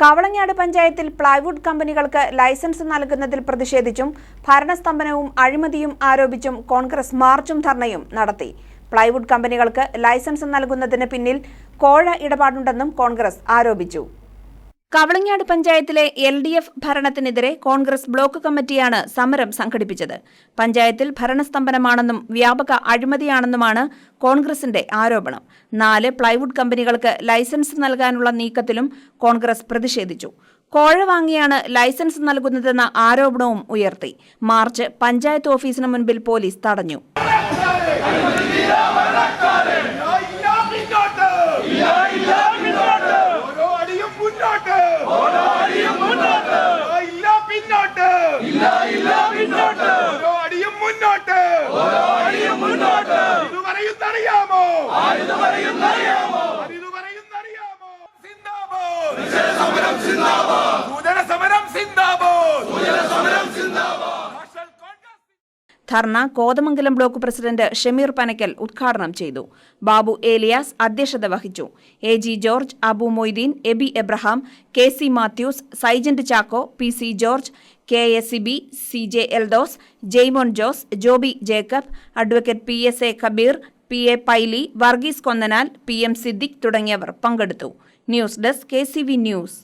കവളങ്ങാട് പഞ്ചായത്തിൽ പ്ലൈവുഡ് കമ്പനികൾക്ക് ലൈസൻസ് നൽകുന്നതിൽ പ്രതിഷേധിച്ചും ഭരണസ്തംഭനവും അഴിമതിയും ആരോപിച്ചും കോൺഗ്രസ് മാർച്ചും ധർണയും നടത്തി. പ്ലൈവുഡ് കമ്പനികൾക്ക് ലൈസൻസ് നൽകുന്നതിന് പിന്നിൽ കോഴ ഇടപാടുണ്ടെന്നും കോൺഗ്രസ് ആരോപിച്ചു. കവളങ്ങാട് പഞ്ചായത്തിലെ എൽ ഡി എഫ് ഭരണത്തിനെതിരെ കോൺഗ്രസ് ബ്ലോക്ക് കമ്മിറ്റിയാണ് സമരം സംഘടിപ്പിച്ചത്. പഞ്ചായത്തിൽ ഭരണസ്തംഭനമാണെന്നും വ്യാപക അഴിമതിയാണെന്നുമാണ് കോൺഗ്രസിന്റെ ആരോപണം. നാല് പ്ലൈവുഡ് കമ്പനികൾക്ക് ലൈസൻസ് നൽകാനുള്ള നീക്കത്തിലും കോൺഗ്രസ് പ്രതിഷേധിച്ചു. കോഴ വാങ്ങിയാണ് ലൈസൻസ് നൽകുന്നതെന്ന ആരോപണവും ഉയർത്തി. മാർച്ച് പഞ്ചായത്ത് ഓഫീസിന് മുൻപിൽ പോലീസ് തടഞ്ഞു ഇല്ല ഇല്ല പിന്നോട്ട് ഓരോ അടിയും മുന്നോട്ട് ഓരോ അടിയും മുന്നോട്ട് ഇല്ല പിന്നോട്ട് ഇല്ല ഇല്ല പിന്നോട്ട് ഓരോ അടിയും മുന്നോട്ട്. ഓരോ അടിയും മുന്നോട്ട് ഇത് പറയുന്നറിയാമോ? ആരിത് പറയുന്നറിയാമോ? ആരിത് പറയുന്നറിയാമോ സിന്ദാബാദ്. സമരം സിന്ദാബാദ്. സൂചന സമരം സിന്ദാബാദ്. സൂചന സമരം സിന്ദാബാദ്. ധർണ കോതമംഗലം ബ്ലോക്ക് പ്രസിഡന്റ് ഷമീർ പനക്കൽ ഉദ്ഘാടനം ചെയ്തു. ബാബു ഏലിയാസ് അധ്യക്ഷത വഹിച്ചു. A G George Abu Moideen Abi Abraham K C Mathews Saijant Chacko P C George K S C B C J Eldhose Jaimon Jose Joby Jacob advocate P S A Kabeer P A Paily Varghese Konnanal P M Siddique തുടങ്ങിയവർ പങ്കെടുത്തു. News desk K C V news.